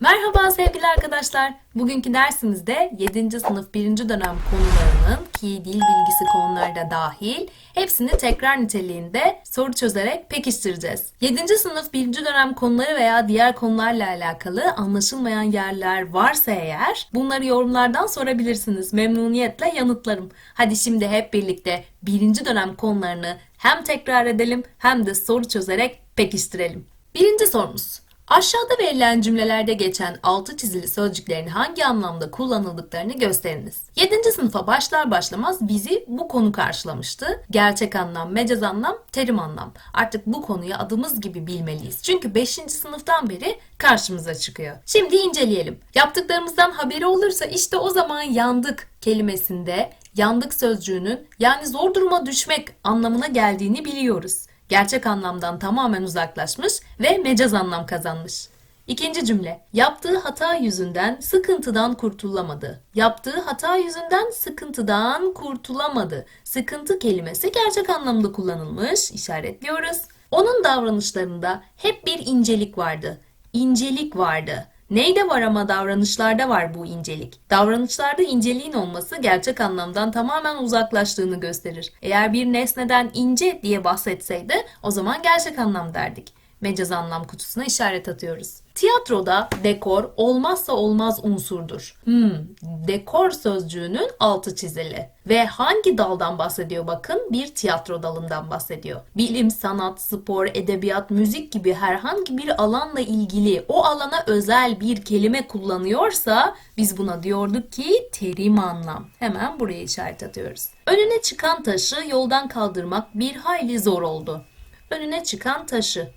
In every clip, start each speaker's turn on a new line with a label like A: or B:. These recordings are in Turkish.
A: Merhaba sevgili arkadaşlar. Bugünkü dersimizde 7. sınıf 1. dönem konularının ki dil bilgisi konuları da dahil hepsini tekrar niteliğinde soru çözerek pekiştireceğiz. 7. sınıf 1. dönem konuları veya diğer konularla alakalı anlaşılmayan yerler varsa eğer bunları yorumlardan sorabilirsiniz. Memnuniyetle yanıtlarım. Hadi şimdi hep birlikte 1. dönem konularını hem tekrar edelim hem de soru çözerek pekiştirelim. Birinci sorumuz. Aşağıda verilen cümlelerde geçen altı çizili sözcüklerin hangi anlamda kullanıldıklarını gösteriniz. 7. sınıfa başlar başlamaz bizi bu konu karşılamıştı. Gerçek anlam, mecaz anlam, terim anlam. Artık bu konuyu adımız gibi bilmeliyiz. Çünkü 5. sınıftan beri karşımıza çıkıyor. Şimdi inceleyelim. Yaptıklarımızdan haberi olursa işte o zaman yandık kelimesinde yandık sözcüğünün yani zor duruma düşmek anlamına geldiğini biliyoruz gerçek anlamdan tamamen uzaklaşmış ve mecaz anlam kazanmış. İkinci cümle. Yaptığı hata yüzünden sıkıntıdan kurtulamadı. Yaptığı hata yüzünden sıkıntıdan kurtulamadı. Sıkıntı kelimesi gerçek anlamda kullanılmış. işaretliyoruz. Onun davranışlarında hep bir incelik vardı. İncelik vardı. Neyde var ama davranışlarda var bu incelik. Davranışlarda inceliğin olması gerçek anlamdan tamamen uzaklaştığını gösterir. Eğer bir nesneden ince diye bahsetseydi o zaman gerçek anlam derdik mecaz anlam kutusuna işaret atıyoruz. Tiyatroda dekor olmazsa olmaz unsurdur. Hmm, dekor sözcüğünün altı çizili. Ve hangi daldan bahsediyor bakın? Bir tiyatro dalından bahsediyor. Bilim, sanat, spor, edebiyat, müzik gibi herhangi bir alanla ilgili o alana özel bir kelime kullanıyorsa biz buna diyorduk ki terim anlam. Hemen buraya işaret atıyoruz. Önüne çıkan taşı yoldan kaldırmak bir hayli zor oldu. Önüne çıkan taşı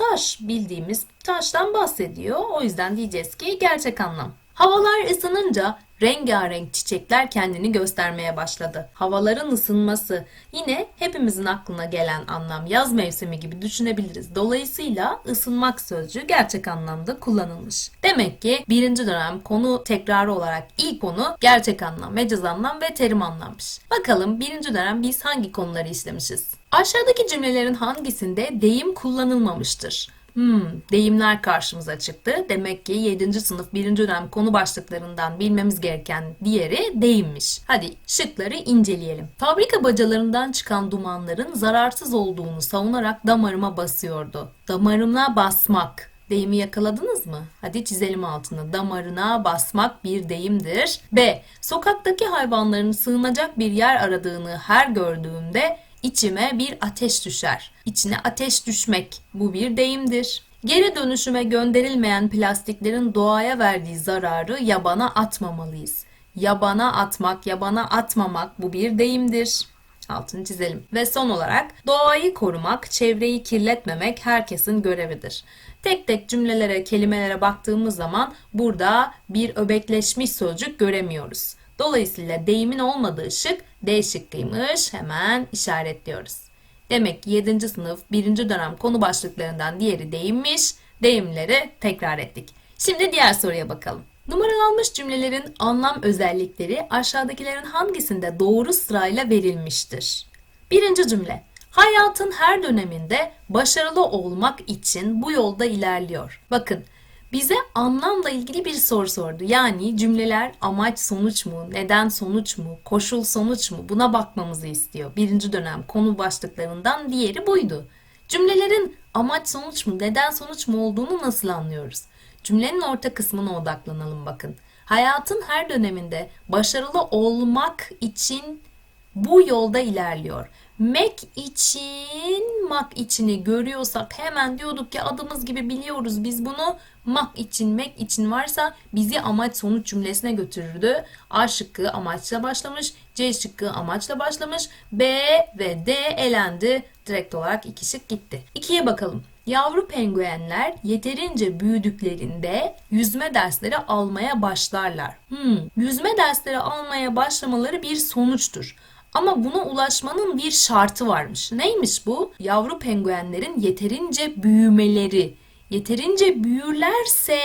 A: taş bildiğimiz taştan bahsediyor. O yüzden diyeceğiz ki gerçek anlam. Havalar ısınınca rengarenk çiçekler kendini göstermeye başladı. Havaların ısınması yine hepimizin aklına gelen anlam yaz mevsimi gibi düşünebiliriz. Dolayısıyla ısınmak sözcüğü gerçek anlamda kullanılmış. Demek ki birinci dönem konu tekrarı olarak ilk konu gerçek anlam, mecaz anlam ve terim anlammış. Bakalım birinci dönem biz hangi konuları işlemişiz? Aşağıdaki cümlelerin hangisinde deyim kullanılmamıştır? Hmm, deyimler karşımıza çıktı. Demek ki 7. sınıf 1. dönem konu başlıklarından bilmemiz gereken diğeri deyimmiş. Hadi şıkları inceleyelim. Fabrika bacalarından çıkan dumanların zararsız olduğunu savunarak damarıma basıyordu. Damarına basmak. Deyimi yakaladınız mı? Hadi çizelim altını. Damarına basmak bir deyimdir. B. Sokaktaki hayvanların sığınacak bir yer aradığını her gördüğümde İçime bir ateş düşer. İçine ateş düşmek bu bir deyimdir. Geri dönüşüme gönderilmeyen plastiklerin doğaya verdiği zararı yabana atmamalıyız. Yabana atmak, yabana atmamak bu bir deyimdir. Altını çizelim. Ve son olarak doğayı korumak, çevreyi kirletmemek herkesin görevidir. Tek tek cümlelere, kelimelere baktığımız zaman burada bir öbekleşmiş sözcük göremiyoruz. Dolayısıyla deyimin olmadığı şık D şıkkıymış. Hemen işaretliyoruz. Demek ki 7. sınıf 1. dönem konu başlıklarından diğeri deyimmiş. Deyimleri tekrar ettik. Şimdi diğer soruya bakalım. Numaralanmış cümlelerin anlam özellikleri aşağıdakilerin hangisinde doğru sırayla verilmiştir? Birinci cümle. Hayatın her döneminde başarılı olmak için bu yolda ilerliyor. Bakın bize anlamla ilgili bir soru sordu. Yani cümleler amaç sonuç mu, neden sonuç mu, koşul sonuç mu buna bakmamızı istiyor. Birinci dönem konu başlıklarından diğeri buydu. Cümlelerin amaç sonuç mu, neden sonuç mu olduğunu nasıl anlıyoruz? Cümlenin orta kısmına odaklanalım bakın. Hayatın her döneminde başarılı olmak için bu yolda ilerliyor. Mac için Mac içini görüyorsak hemen diyorduk ki adımız gibi biliyoruz biz bunu Mac için Mac için varsa bizi amaç sonuç cümlesine götürürdü. A şıkkı amaçla başlamış, C şıkkı amaçla başlamış, B ve D elendi. Direkt olarak iki şık gitti. İkiye bakalım. Yavru penguenler yeterince büyüdüklerinde yüzme dersleri almaya başlarlar. Hmm, yüzme dersleri almaya başlamaları bir sonuçtur. Ama buna ulaşmanın bir şartı varmış. Neymiş bu? Yavru penguenlerin yeterince büyümeleri. Yeterince büyürlerse,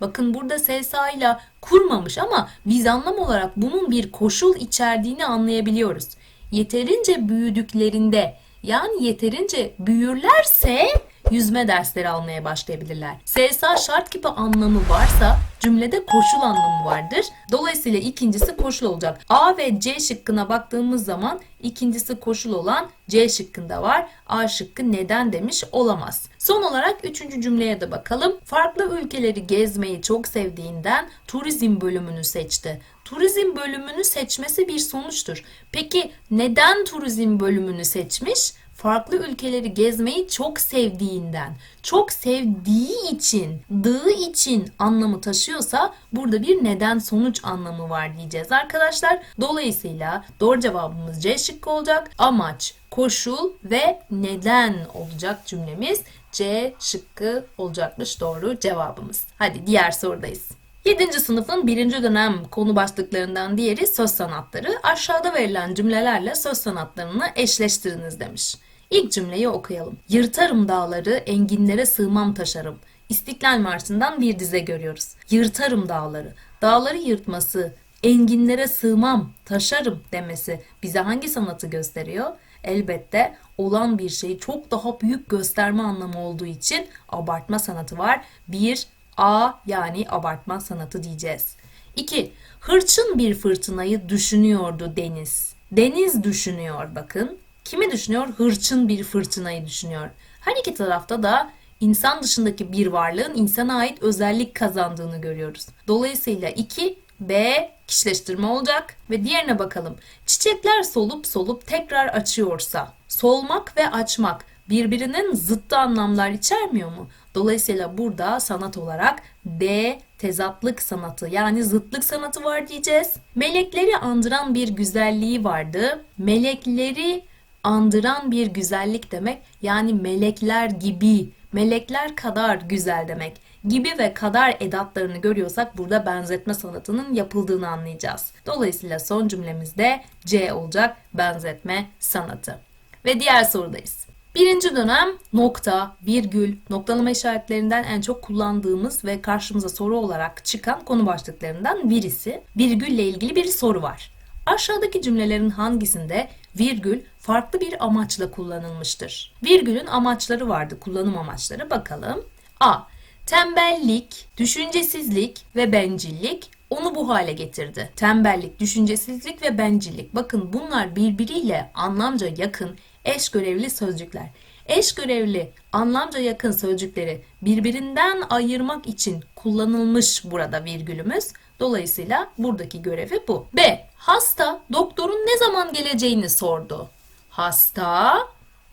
A: bakın burada SSA ile kurmamış ama biz anlam olarak bunun bir koşul içerdiğini anlayabiliyoruz. Yeterince büyüdüklerinde yani yeterince büyürlerse yüzme dersleri almaya başlayabilirler. SSA şart gibi anlamı varsa cümlede koşul anlamı vardır. Dolayısıyla ikincisi koşul olacak. A ve C şıkkına baktığımız zaman ikincisi koşul olan C şıkkında var. A şıkkı neden demiş olamaz. Son olarak üçüncü cümleye de bakalım. Farklı ülkeleri gezmeyi çok sevdiğinden turizm bölümünü seçti. Turizm bölümünü seçmesi bir sonuçtur. Peki neden turizm bölümünü seçmiş? Farklı ülkeleri gezmeyi çok sevdiğinden, çok sevdiği için, dığı için anlamı taşıyorsa burada bir neden sonuç anlamı var diyeceğiz arkadaşlar. Dolayısıyla doğru cevabımız C şıkkı olacak. Amaç, koşul ve neden olacak cümlemiz. C şıkkı olacakmış doğru cevabımız. Hadi diğer sorudayız. 7. sınıfın birinci dönem konu başlıklarından diğeri söz sanatları. Aşağıda verilen cümlelerle söz sanatlarını eşleştiriniz demiş. İlk cümleyi okuyalım. Yırtarım dağları, enginlere sığmam taşarım. İstiklal Marşı'ndan bir dize görüyoruz. Yırtarım dağları. Dağları yırtması, enginlere sığmam, taşarım demesi bize hangi sanatı gösteriyor? Elbette olan bir şeyi çok daha büyük gösterme anlamı olduğu için abartma sanatı var. Bir A yani abartma sanatı diyeceğiz. 2. Hırçın bir fırtınayı düşünüyordu Deniz. Deniz düşünüyor bakın. Kimi düşünüyor? Hırçın bir fırtınayı düşünüyor. Her iki tarafta da insan dışındaki bir varlığın insana ait özellik kazandığını görüyoruz. Dolayısıyla 2 B kişileştirme olacak ve diğerine bakalım. Çiçekler solup solup tekrar açıyorsa, solmak ve açmak birbirinin zıttı anlamlar içermiyor mu? Dolayısıyla burada sanat olarak D tezatlık sanatı yani zıtlık sanatı var diyeceğiz. Melekleri andıran bir güzelliği vardı. Melekleri andıran bir güzellik demek yani melekler gibi, melekler kadar güzel demek. Gibi ve kadar edatlarını görüyorsak burada benzetme sanatının yapıldığını anlayacağız. Dolayısıyla son cümlemizde C olacak benzetme sanatı. Ve diğer sorudayız. Birinci dönem nokta, virgül, noktalama işaretlerinden en çok kullandığımız ve karşımıza soru olarak çıkan konu başlıklarından birisi. Virgülle ilgili bir soru var. Aşağıdaki cümlelerin hangisinde virgül farklı bir amaçla kullanılmıştır? Virgülün amaçları vardı, kullanım amaçları. Bakalım. A. Tembellik, düşüncesizlik ve bencillik onu bu hale getirdi. Tembellik, düşüncesizlik ve bencillik. Bakın bunlar birbiriyle anlamca yakın eş görevli sözcükler. Eş görevli, anlamca yakın sözcükleri birbirinden ayırmak için kullanılmış burada virgülümüz. Dolayısıyla buradaki görevi bu. B. Hasta doktorun ne zaman geleceğini sordu. Hasta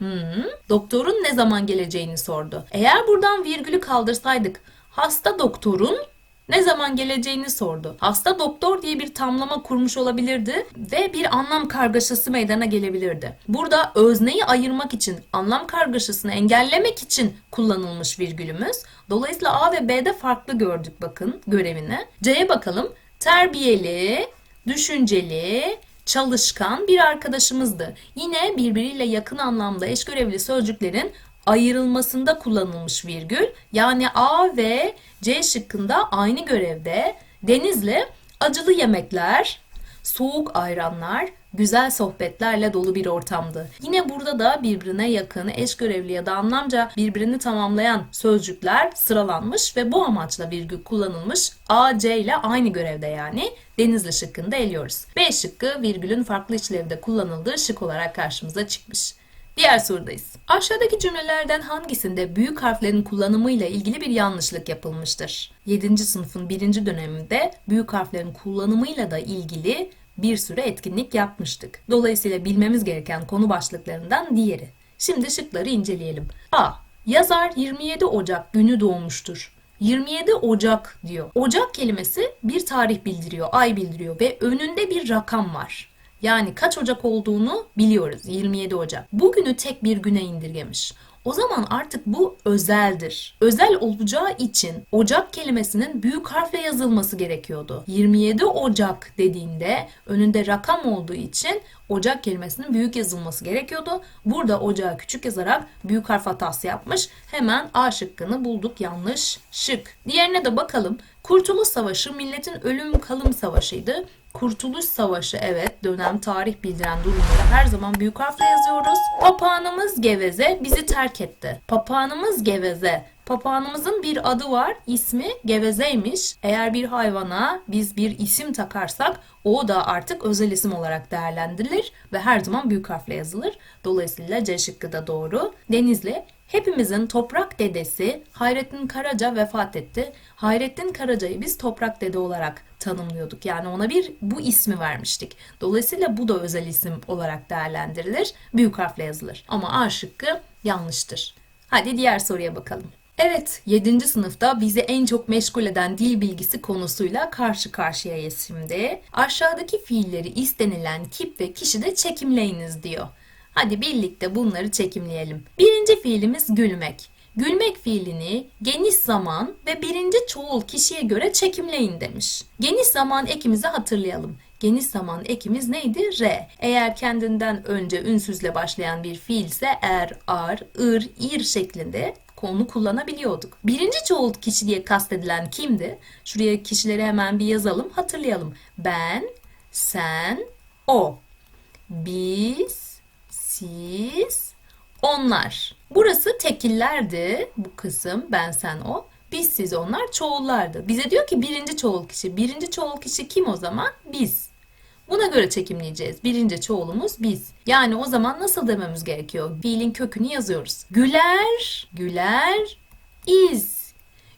A: Hmm, doktorun ne zaman geleceğini sordu. Eğer buradan virgülü kaldırsaydık hasta doktorun ne zaman geleceğini sordu. Hasta doktor diye bir tamlama kurmuş olabilirdi ve bir anlam kargaşası meydana gelebilirdi. Burada özneyi ayırmak için, anlam kargaşasını engellemek için kullanılmış virgülümüz. Dolayısıyla A ve B'de farklı gördük bakın görevini. C'ye bakalım. Terbiyeli, düşünceli, çalışkan bir arkadaşımızdı. Yine birbiriyle yakın anlamda eş görevli sözcüklerin ayrılmasında kullanılmış virgül. Yani A ve C şıkkında aynı görevde Denizli acılı yemekler, soğuk ayranlar, güzel sohbetlerle dolu bir ortamdı. Yine burada da birbirine yakın, eş görevli ya da anlamca birbirini tamamlayan sözcükler sıralanmış ve bu amaçla virgül kullanılmış. A, C ile aynı görevde yani. Denizli şıkkını da eliyoruz. B şıkkı virgülün farklı işlevde kullanıldığı şık olarak karşımıza çıkmış. Diğer sorudayız. Aşağıdaki cümlelerden hangisinde büyük harflerin kullanımıyla ilgili bir yanlışlık yapılmıştır? 7. sınıfın 1. döneminde büyük harflerin kullanımıyla da ilgili bir süre etkinlik yapmıştık. Dolayısıyla bilmemiz gereken konu başlıklarından diğeri. Şimdi şıkları inceleyelim. A. Yazar 27 Ocak günü doğmuştur. 27 Ocak diyor. Ocak kelimesi bir tarih bildiriyor, ay bildiriyor ve önünde bir rakam var. Yani kaç Ocak olduğunu biliyoruz. 27 Ocak. Bugünü tek bir güne indirgemiş. O zaman artık bu özeldir. Özel olacağı için Ocak kelimesinin büyük harfle yazılması gerekiyordu. 27 Ocak dediğinde önünde rakam olduğu için Ocak kelimesinin büyük yazılması gerekiyordu. Burada Ocağı küçük yazarak büyük harf hatası yapmış. Hemen A şıkkını bulduk yanlış şık. Diğerine de bakalım. Kurtuluş Savaşı milletin ölüm kalım savaşıydı. Kurtuluş Savaşı evet dönem tarih bildiren durumları her zaman büyük harfle yazıyoruz. Papağanımız Geveze bizi terk etti. Papağanımız Geveze. Papağanımızın bir adı var. ismi Gevezeymiş. Eğer bir hayvana biz bir isim takarsak o da artık özel isim olarak değerlendirilir ve her zaman büyük harfle yazılır. Dolayısıyla C şıkkı da doğru. Denizli Hepimizin toprak dedesi Hayrettin Karaca vefat etti. Hayrettin Karaca'yı biz toprak dede olarak tanımlıyorduk. Yani ona bir bu ismi vermiştik. Dolayısıyla bu da özel isim olarak değerlendirilir. Büyük harfle yazılır. Ama A şıkkı yanlıştır. Hadi diğer soruya bakalım. Evet, 7. sınıfta bizi en çok meşgul eden dil bilgisi konusuyla karşı karşıyayız şimdi. Aşağıdaki fiilleri istenilen kip ve kişi de çekimleyiniz diyor. Hadi birlikte bunları çekimleyelim. Birinci fiilimiz gülmek. Gülmek fiilini geniş zaman ve birinci çoğul kişiye göre çekimleyin demiş. Geniş zaman ekimizi hatırlayalım. Geniş zaman ekimiz neydi? R. Eğer kendinden önce ünsüzle başlayan bir fiilse er, ar, ır, ir şeklinde konu kullanabiliyorduk. Birinci çoğul kişi diye kastedilen kimdi? Şuraya kişileri hemen bir yazalım, hatırlayalım. Ben, sen, o. Biz, siz, onlar. Burası tekillerdi bu kısım ben sen o. Biz siz onlar çoğullardı. Bize diyor ki birinci çoğul kişi. Birinci çoğul kişi kim o zaman? Biz. Buna göre çekimleyeceğiz. Birinci çoğulumuz biz. Yani o zaman nasıl dememiz gerekiyor? Fiilin kökünü yazıyoruz. Güler, güler, iz.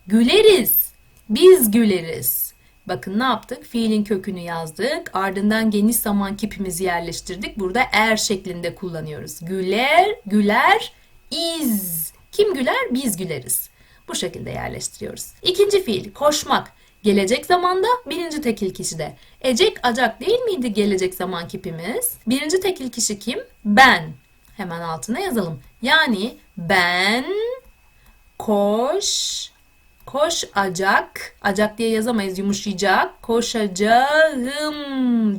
A: Güleriz, biz güleriz. Bakın ne yaptık? Fiilin kökünü yazdık. Ardından geniş zaman kipimizi yerleştirdik. Burada er şeklinde kullanıyoruz. Güler, güler, iz. Kim güler? Biz güleriz. Bu şekilde yerleştiriyoruz. İkinci fiil koşmak. Gelecek zamanda birinci tekil kişide. Ecek acak değil miydi gelecek zaman kipimiz? Birinci tekil kişi kim? Ben. Hemen altına yazalım. Yani ben koş koş acak diye yazamayız yumuşayacak koşacağım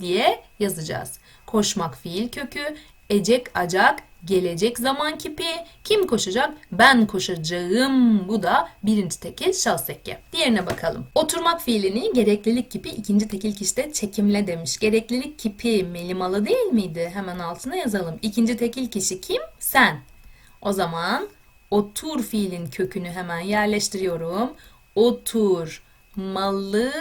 A: diye yazacağız. Koşmak fiil kökü ecek acak gelecek zaman kipi. Kim koşacak? Ben koşacağım. Bu da birinci tekil şahs eki. Diğerine bakalım. Oturmak fiilini gereklilik kipi ikinci tekil kişide çekimle demiş. Gereklilik kipi melimalı değil miydi? Hemen altına yazalım. İkinci tekil kişi kim? Sen. O zaman otur fiilin kökünü hemen yerleştiriyorum. Otur malısın.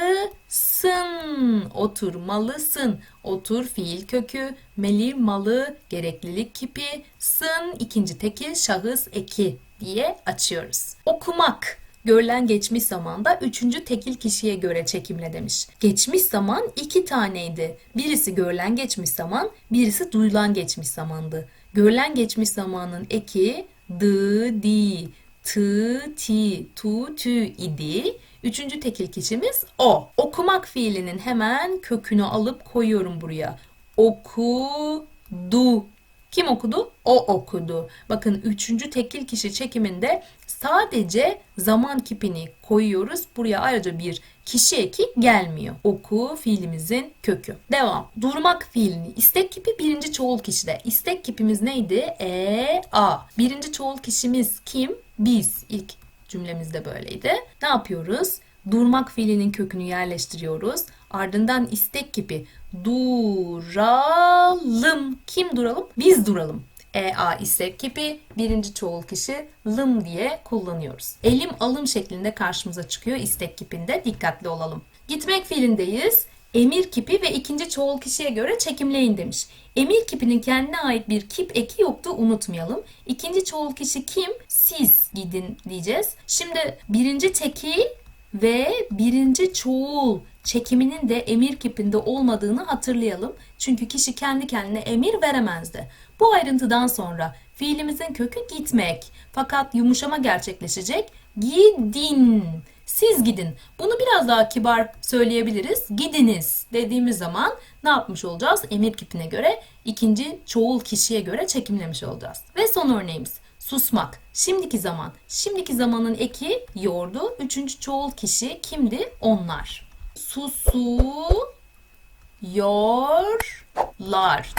A: Oturmalısın. Otur fiil kökü, meli malı, gereklilik kipi, sın ikinci tekil şahıs eki diye açıyoruz. Okumak görülen geçmiş zamanda üçüncü tekil kişiye göre çekimle demiş. Geçmiş zaman iki taneydi. Birisi görülen geçmiş zaman, birisi duyulan geçmiş zamandı. Görülen geçmiş zamanın eki dı, di, tı, ti, tu, tü idi. Üçüncü tekil kişimiz o. Okumak fiilinin hemen kökünü alıp koyuyorum buraya. Okudu. Kim okudu? O okudu. Bakın üçüncü tekil kişi çekiminde sadece zaman kipini koyuyoruz. Buraya ayrıca bir kişi eki gelmiyor. Oku fiilimizin kökü. Devam. Durmak fiilini istek kipi birinci çoğul kişide. İstek kipimiz neydi? E, A. Birinci çoğul kişimiz kim? Biz. İlk cümlemizde böyleydi. Ne yapıyoruz? Durmak fiilinin kökünü yerleştiriyoruz. Ardından istek gibi duralım. Kim duralım? Biz duralım. EA istek kipi birinci çoğul kişi lım diye kullanıyoruz. Elim alım şeklinde karşımıza çıkıyor istek kipinde. Dikkatli olalım. Gitmek fiilindeyiz. Emir kipi ve ikinci çoğul kişiye göre çekimleyin demiş. Emir kipinin kendine ait bir kip eki yoktu unutmayalım. İkinci çoğul kişi kim? Siz gidin diyeceğiz. Şimdi birinci tekil ve birinci çoğul çekiminin de emir kipinde olmadığını hatırlayalım. Çünkü kişi kendi kendine emir veremezdi. Bu ayrıntıdan sonra fiilimizin kökü gitmek. Fakat yumuşama gerçekleşecek. Gidin. Siz gidin. Bunu biraz daha kibar söyleyebiliriz. Gidiniz dediğimiz zaman ne yapmış olacağız? Emir kipine göre ikinci çoğul kişiye göre çekimlemiş olacağız. Ve son örneğimiz susmak. Şimdiki zaman. Şimdiki zamanın eki yordu. Üçüncü çoğul kişi kimdi? Onlar. Susu yorlar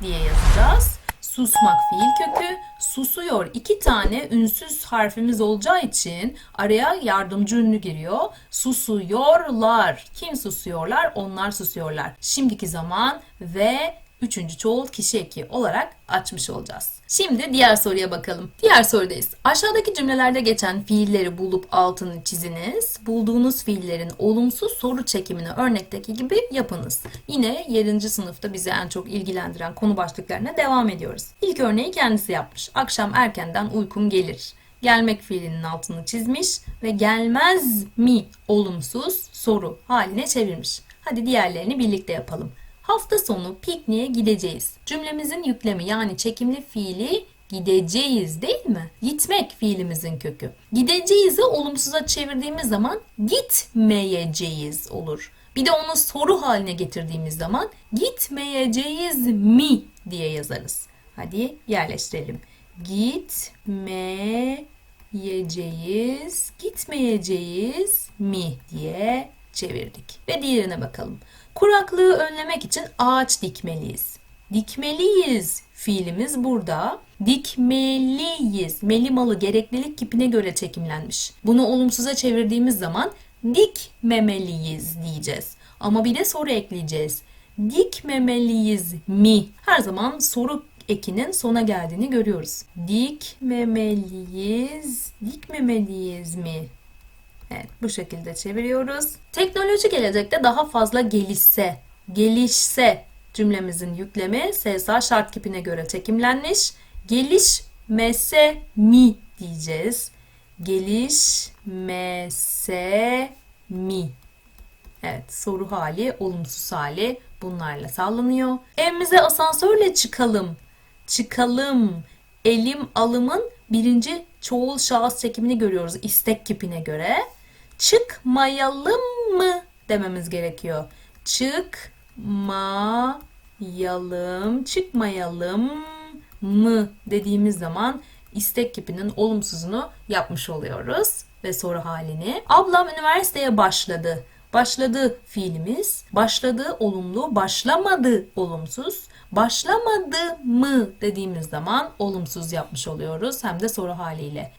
A: diye yazacağız. susmak fiil kökü. Susuyor iki tane ünsüz harfimiz olacağı için araya yardımcı ünlü giriyor. Susuyorlar. Kim susuyorlar? Onlar susuyorlar. Şimdiki zaman ve üçüncü çoğul kişi eki olarak açmış olacağız. Şimdi diğer soruya bakalım. Diğer sorudayız. Aşağıdaki cümlelerde geçen fiilleri bulup altını çiziniz. Bulduğunuz fiillerin olumsuz soru çekimini örnekteki gibi yapınız. Yine 7. sınıfta bizi en çok ilgilendiren konu başlıklarına devam ediyoruz. İlk örneği kendisi yapmış. Akşam erkenden uykum gelir. Gelmek fiilinin altını çizmiş ve gelmez mi olumsuz soru haline çevirmiş. Hadi diğerlerini birlikte yapalım. Hafta sonu pikniğe gideceğiz. Cümlemizin yüklemi yani çekimli fiili gideceğiz değil mi? Gitmek fiilimizin kökü. Gideceğiz'i olumsuza çevirdiğimiz zaman gitmeyeceğiz olur. Bir de onu soru haline getirdiğimiz zaman gitmeyeceğiz mi diye yazarız. Hadi yerleştirelim. Gitmeyeceğiz, gitmeyeceğiz mi diye çevirdik. Ve diğerine bakalım. Kuraklığı önlemek için ağaç dikmeliyiz. Dikmeliyiz fiilimiz burada. Dikmeliyiz. Melimalı gereklilik kipine göre çekimlenmiş. Bunu olumsuza çevirdiğimiz zaman dikmemeliyiz diyeceğiz. Ama bir de soru ekleyeceğiz. Dikmemeliyiz mi? Her zaman soru ekinin sona geldiğini görüyoruz. Dikmemeliyiz, dikmemeliyiz mi? Evet bu şekilde çeviriyoruz. Teknoloji gelecekte daha fazla gelişse, gelişse cümlemizin yüklemi SSA şart kipine göre çekimlenmiş. Gelişmese mi diyeceğiz. Gelişmese mi. Evet soru hali, olumsuz hali bunlarla sağlanıyor. Evimize asansörle çıkalım. Çıkalım. Elim alımın birinci çoğul şahıs çekimini görüyoruz istek kipine göre. Çıkmayalım mı dememiz gerekiyor. Çıkmayalım, çıkmayalım mı dediğimiz zaman istek kipinin olumsuzunu yapmış oluyoruz ve soru halini. Ablam üniversiteye başladı. Başladı fiilimiz. Başladı olumlu, başlamadı olumsuz. Başlamadı mı dediğimiz zaman olumsuz yapmış oluyoruz. Hem de soru haliyle.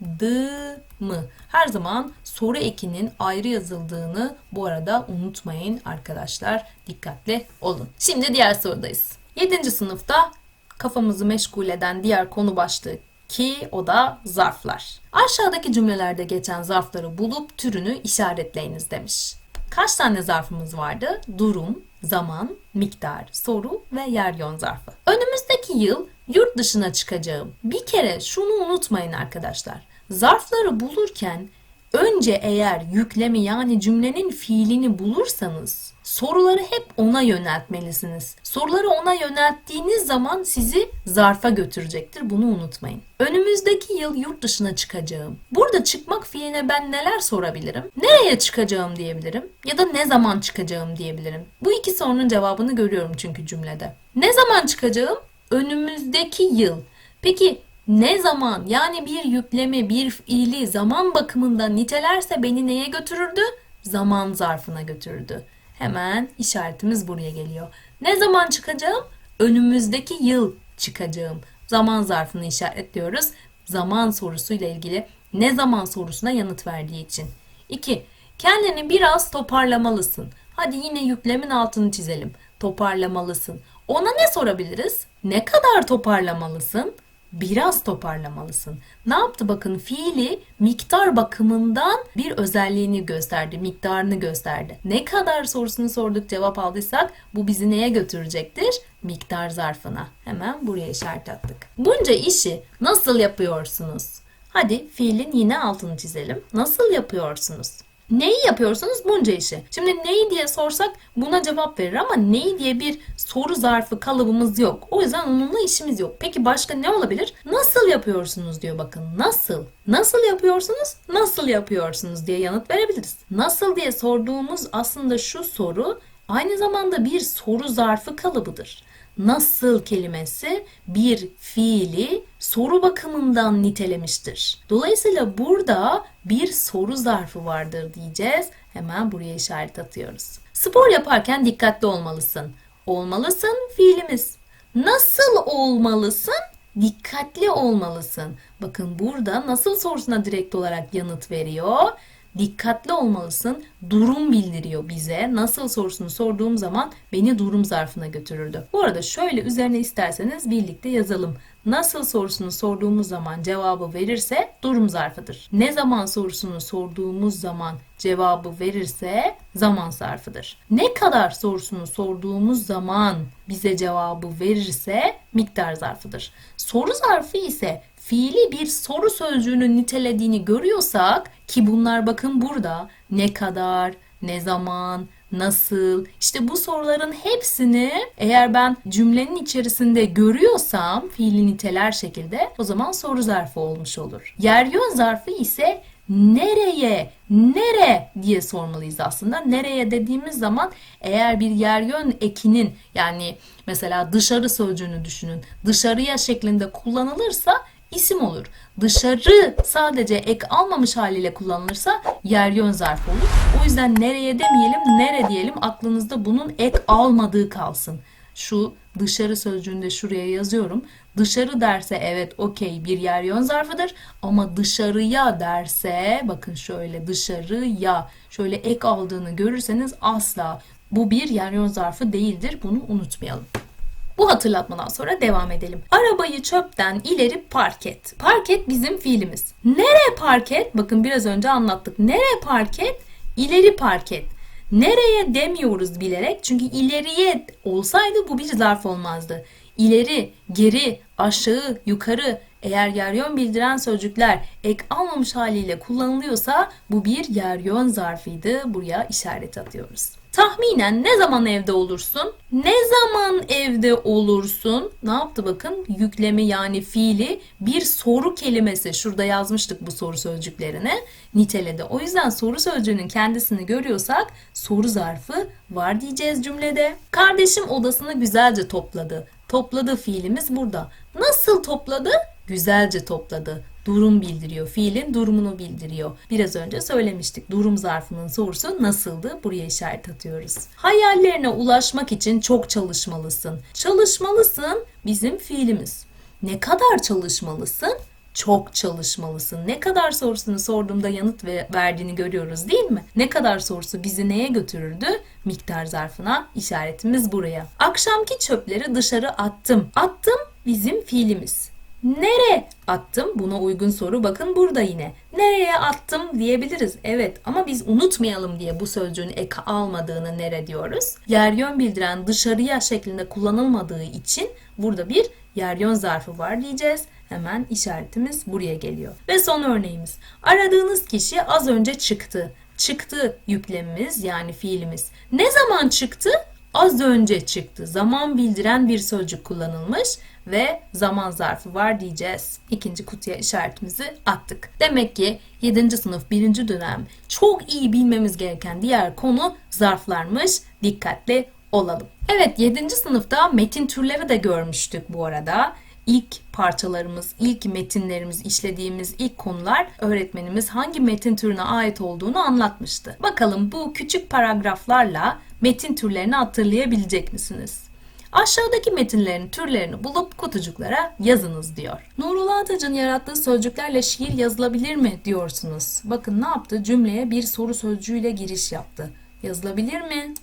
A: Başlamadı mı? Her zaman soru ekinin ayrı yazıldığını bu arada unutmayın arkadaşlar. Dikkatli olun. Şimdi diğer sorudayız. 7. sınıfta kafamızı meşgul eden diğer konu başlığı ki o da zarflar. Aşağıdaki cümlelerde geçen zarfları bulup türünü işaretleyiniz demiş. Kaç tane zarfımız vardı? Durum, zaman, miktar, soru ve yer yön zarfı. Önümüzdeki yıl yurt dışına çıkacağım. Bir kere şunu unutmayın arkadaşlar. Zarfları bulurken önce eğer yüklemi yani cümlenin fiilini bulursanız soruları hep ona yöneltmelisiniz. Soruları ona yönelttiğiniz zaman sizi zarfa götürecektir. Bunu unutmayın. Önümüzdeki yıl yurt dışına çıkacağım. Burada çıkmak fiiline ben neler sorabilirim? Nereye çıkacağım diyebilirim ya da ne zaman çıkacağım diyebilirim. Bu iki sorunun cevabını görüyorum çünkü cümlede. Ne zaman çıkacağım? Önümüzdeki yıl. Peki ne zaman yani bir yükleme bir fiili zaman bakımından nitelerse beni neye götürürdü? Zaman zarfına götürürdü. Hemen işaretimiz buraya geliyor. Ne zaman çıkacağım? Önümüzdeki yıl çıkacağım. Zaman zarfını işaretliyoruz. Zaman sorusuyla ilgili ne zaman sorusuna yanıt verdiği için. 2. Kendini biraz toparlamalısın. Hadi yine yüklemin altını çizelim. Toparlamalısın. Ona ne sorabiliriz? Ne kadar toparlamalısın? Biraz toparlamalısın. Ne yaptı bakın fiili miktar bakımından bir özelliğini gösterdi, miktarını gösterdi. Ne kadar sorusunu sorduk cevap aldıysak bu bizi neye götürecektir? Miktar zarfına. Hemen buraya işaret attık. Bunca işi nasıl yapıyorsunuz? Hadi fiilin yine altını çizelim. Nasıl yapıyorsunuz? Neyi yapıyorsunuz? Bunca işi. Şimdi neyi diye sorsak buna cevap verir ama neyi diye bir soru zarfı kalıbımız yok. O yüzden onunla işimiz yok. Peki başka ne olabilir? Nasıl yapıyorsunuz diyor bakın. Nasıl? Nasıl yapıyorsunuz? Nasıl yapıyorsunuz diye yanıt verebiliriz. Nasıl diye sorduğumuz aslında şu soru aynı zamanda bir soru zarfı kalıbıdır nasıl kelimesi bir fiili soru bakımından nitelemiştir. Dolayısıyla burada bir soru zarfı vardır diyeceğiz. Hemen buraya işaret atıyoruz. Spor yaparken dikkatli olmalısın. Olmalısın fiilimiz. Nasıl olmalısın? Dikkatli olmalısın. Bakın burada nasıl sorusuna direkt olarak yanıt veriyor. Dikkatli olmalısın. Durum bildiriyor bize. Nasıl sorusunu sorduğum zaman beni durum zarfına götürürdü. Bu arada şöyle üzerine isterseniz birlikte yazalım. Nasıl sorusunu sorduğumuz zaman cevabı verirse durum zarfıdır. Ne zaman sorusunu sorduğumuz zaman cevabı verirse zaman zarfıdır. Ne kadar sorusunu sorduğumuz zaman bize cevabı verirse miktar zarfıdır. Soru zarfı ise fiili bir soru sözcüğünü nitelediğini görüyorsak ki bunlar bakın burada ne kadar, ne zaman, nasıl işte bu soruların hepsini eğer ben cümlenin içerisinde görüyorsam fiili niteler şekilde o zaman soru zarfı olmuş olur. Yer yön zarfı ise nereye, nere diye sormalıyız aslında. Nereye dediğimiz zaman eğer bir yer yön ekinin yani mesela dışarı sözcüğünü düşünün. Dışarıya şeklinde kullanılırsa isim olur. Dışarı sadece ek almamış haliyle kullanılırsa yer yön zarfı olur. O yüzden nereye demeyelim, nere diyelim. Aklınızda bunun ek almadığı kalsın. Şu dışarı sözcüğünü de şuraya yazıyorum. Dışarı derse evet okey bir yer yön zarfıdır ama dışarıya derse bakın şöyle dışarıya şöyle ek aldığını görürseniz asla bu bir yer yön zarfı değildir. Bunu unutmayalım. Bu hatırlatmadan sonra devam edelim. Arabayı çöpten ileri park et. Park et bizim fiilimiz. Nereye park et? Bakın biraz önce anlattık. Nereye park et? İleri park et. Nereye demiyoruz bilerek çünkü ileriye olsaydı bu bir zarf olmazdı. İleri, geri, aşağı, yukarı eğer yer yön bildiren sözcükler ek almamış haliyle kullanılıyorsa bu bir yer yön zarfıydı. Buraya işaret atıyoruz. Tahminen ne zaman evde olursun? Ne zaman evde olursun? Ne yaptı bakın? Yüklemi yani fiili bir soru kelimesi. Şurada yazmıştık bu soru sözcüklerini. Niteledi. O yüzden soru sözcüğünün kendisini görüyorsak soru zarfı var diyeceğiz cümlede. Kardeşim odasını güzelce topladı. Topladı fiilimiz burada. Nasıl topladı? Güzelce topladı. Durum bildiriyor. Fiilin durumunu bildiriyor. Biraz önce söylemiştik. Durum zarfının sorusu nasıldı? Buraya işaret atıyoruz. Hayallerine ulaşmak için çok çalışmalısın. Çalışmalısın bizim fiilimiz. Ne kadar çalışmalısın? Çok çalışmalısın. Ne kadar sorusunu sorduğumda yanıt ve verdiğini görüyoruz değil mi? Ne kadar sorusu bizi neye götürürdü? Miktar zarfına işaretimiz buraya. Akşamki çöpleri dışarı attım. Attım bizim fiilimiz. Nere attım? Buna uygun soru bakın burada yine. Nereye attım diyebiliriz. Evet ama biz unutmayalım diye bu sözcüğün ek almadığını nere diyoruz. Yer yön bildiren dışarıya şeklinde kullanılmadığı için burada bir yer yön zarfı var diyeceğiz. Hemen işaretimiz buraya geliyor. Ve son örneğimiz. Aradığınız kişi az önce çıktı. Çıktı yüklemimiz yani fiilimiz. Ne zaman çıktı? Az önce çıktı. Zaman bildiren bir sözcük kullanılmış ve zaman zarfı var diyeceğiz. İkinci kutuya işaretimizi attık. Demek ki 7. sınıf 1. dönem çok iyi bilmemiz gereken diğer konu zarflarmış. Dikkatli olalım. Evet 7. sınıfta metin türleri de görmüştük bu arada. İlk parçalarımız, ilk metinlerimiz, işlediğimiz ilk konular öğretmenimiz hangi metin türüne ait olduğunu anlatmıştı. Bakalım bu küçük paragraflarla metin türlerini hatırlayabilecek misiniz? Aşağıdaki metinlerin türlerini bulup kutucuklara yazınız diyor. Nurullah Atac'ın yarattığı sözcüklerle şiir yazılabilir mi diyorsunuz. Bakın ne yaptı? Cümleye bir soru sözcüğüyle giriş yaptı. Yazılabilir mi?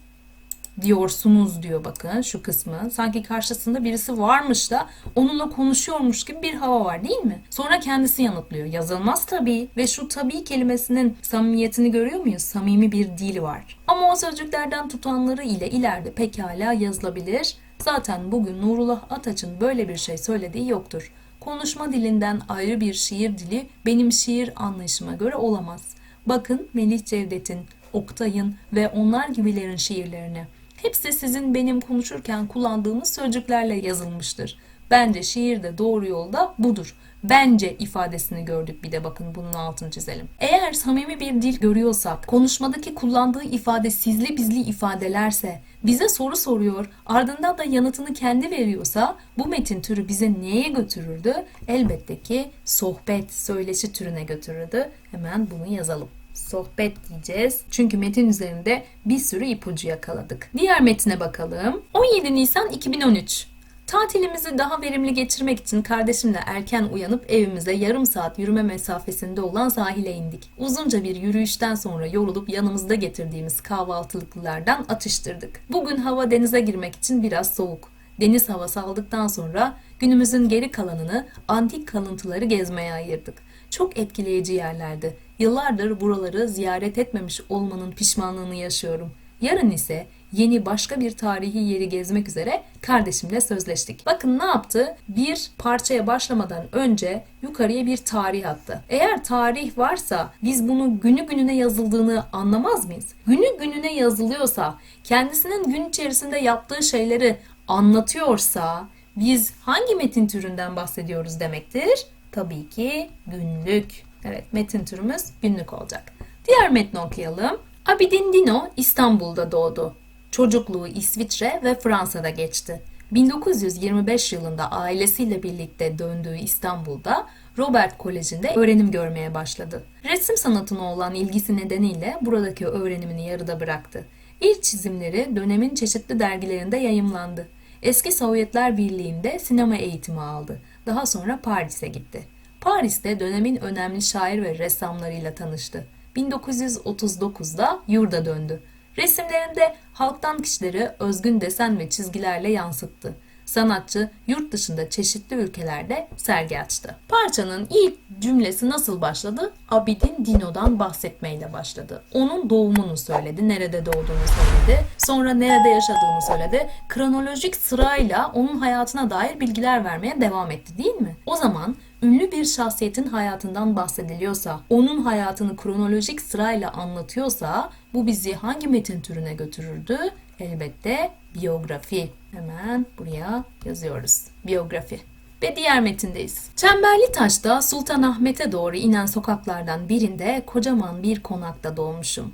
A: Diyorsunuz diyor bakın şu kısmı. Sanki karşısında birisi varmış da onunla konuşuyormuş gibi bir hava var değil mi? Sonra kendisi yanıtlıyor. Yazılmaz tabii ve şu tabii kelimesinin samimiyetini görüyor muyuz? Samimi bir dil var. Ama o sözcüklerden tutanları ile ileride pekala yazılabilir. Zaten bugün Nurullah Ataç'ın böyle bir şey söylediği yoktur. Konuşma dilinden ayrı bir şiir dili benim şiir anlayışıma göre olamaz. Bakın Melih Cevdet'in, Oktay'ın ve onlar gibilerin şiirlerine. Hepsi sizin benim konuşurken kullandığımız sözcüklerle yazılmıştır. Bence şiirde doğru yolda budur. Bence ifadesini gördük bir de bakın bunun altını çizelim. Eğer samimi bir dil görüyorsak, konuşmadaki kullandığı ifade sizli bizli ifadelerse, bize soru soruyor, ardından da yanıtını kendi veriyorsa bu metin türü bize neye götürürdü? Elbette ki sohbet, söyleşi türüne götürürdü. Hemen bunu yazalım sohbet diyeceğiz. Çünkü metin üzerinde bir sürü ipucu yakaladık. Diğer metine bakalım. 17 Nisan 2013. Tatilimizi daha verimli geçirmek için kardeşimle erken uyanıp evimize yarım saat yürüme mesafesinde olan sahile indik. Uzunca bir yürüyüşten sonra yorulup yanımızda getirdiğimiz kahvaltılıklardan atıştırdık. Bugün hava denize girmek için biraz soğuk. Deniz havası aldıktan sonra günümüzün geri kalanını antik kalıntıları gezmeye ayırdık. Çok etkileyici yerlerdi. Yıllardır buraları ziyaret etmemiş olmanın pişmanlığını yaşıyorum. Yarın ise yeni başka bir tarihi yeri gezmek üzere kardeşimle sözleştik. Bakın ne yaptı? Bir parçaya başlamadan önce yukarıya bir tarih attı. Eğer tarih varsa biz bunu günü gününe yazıldığını anlamaz mıyız? Günü gününe yazılıyorsa, kendisinin gün içerisinde yaptığı şeyleri anlatıyorsa biz hangi metin türünden bahsediyoruz demektir? Tabii ki günlük. Evet metin türümüz günlük olacak. Diğer metni okuyalım. Abidin Dino İstanbul'da doğdu. Çocukluğu İsviçre ve Fransa'da geçti. 1925 yılında ailesiyle birlikte döndüğü İstanbul'da Robert Koleji'nde öğrenim görmeye başladı. Resim sanatına olan ilgisi nedeniyle buradaki öğrenimini yarıda bıraktı. İlk çizimleri dönemin çeşitli dergilerinde yayımlandı. Eski Sovyetler Birliği'nde sinema eğitimi aldı. Daha sonra Paris'e gitti. Paris'te dönemin önemli şair ve ressamlarıyla tanıştı. 1939'da yurda döndü. Resimlerinde halktan kişileri özgün desen ve çizgilerle yansıttı. Sanatçı yurt dışında çeşitli ülkelerde sergi açtı. Parçanın ilk cümlesi nasıl başladı? Abidin Dino'dan bahsetmeyle başladı. Onun doğumunu söyledi, nerede doğduğunu söyledi, sonra nerede yaşadığını söyledi. Kronolojik sırayla onun hayatına dair bilgiler vermeye devam etti değil mi? O zaman ünlü bir şahsiyetin hayatından bahsediliyorsa, onun hayatını kronolojik sırayla anlatıyorsa bu bizi hangi metin türüne götürürdü? Elbette biyografi. Hemen buraya yazıyoruz. Biyografi. Ve diğer metindeyiz. Çemberli Taş'ta Sultanahmet'e doğru inen sokaklardan birinde kocaman bir konakta doğmuşum.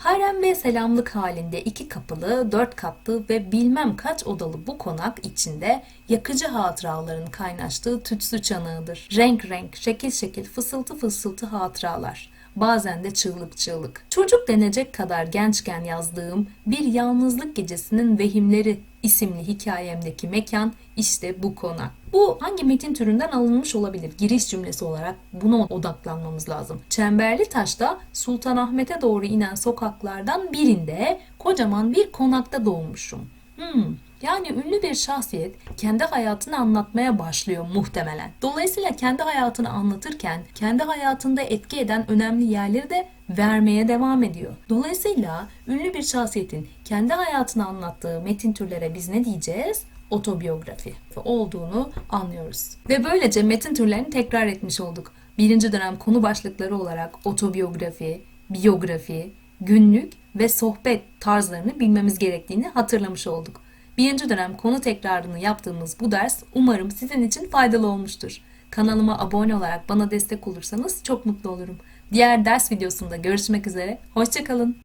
A: Harem ve selamlık halinde iki kapılı, dört katlı ve bilmem kaç odalı bu konak içinde yakıcı hatıraların kaynaştığı tütsü çanağıdır. Renk renk, şekil şekil, fısıltı fısıltı hatıralar. Bazen de çığlık çığlık. Çocuk denecek kadar gençken yazdığım Bir Yalnızlık Gecesinin Vehimleri isimli hikayemdeki mekan işte bu konak. Bu hangi metin türünden alınmış olabilir? Giriş cümlesi olarak buna odaklanmamız lazım. Çemberli Taş'ta Sultanahmet'e doğru inen sokaklardan birinde kocaman bir konakta doğmuşum. Hmm, yani ünlü bir şahsiyet kendi hayatını anlatmaya başlıyor muhtemelen. Dolayısıyla kendi hayatını anlatırken kendi hayatında etki eden önemli yerleri de vermeye devam ediyor. Dolayısıyla ünlü bir şahsiyetin kendi hayatını anlattığı metin türlere biz ne diyeceğiz? Otobiyografi olduğunu anlıyoruz. Ve böylece metin türlerini tekrar etmiş olduk. Birinci dönem konu başlıkları olarak otobiyografi, biyografi, günlük ve sohbet tarzlarını bilmemiz gerektiğini hatırlamış olduk. Birinci dönem konu tekrarını yaptığımız bu ders umarım sizin için faydalı olmuştur. Kanalıma abone olarak bana destek olursanız çok mutlu olurum. Diğer ders videosunda görüşmek üzere. Hoşçakalın.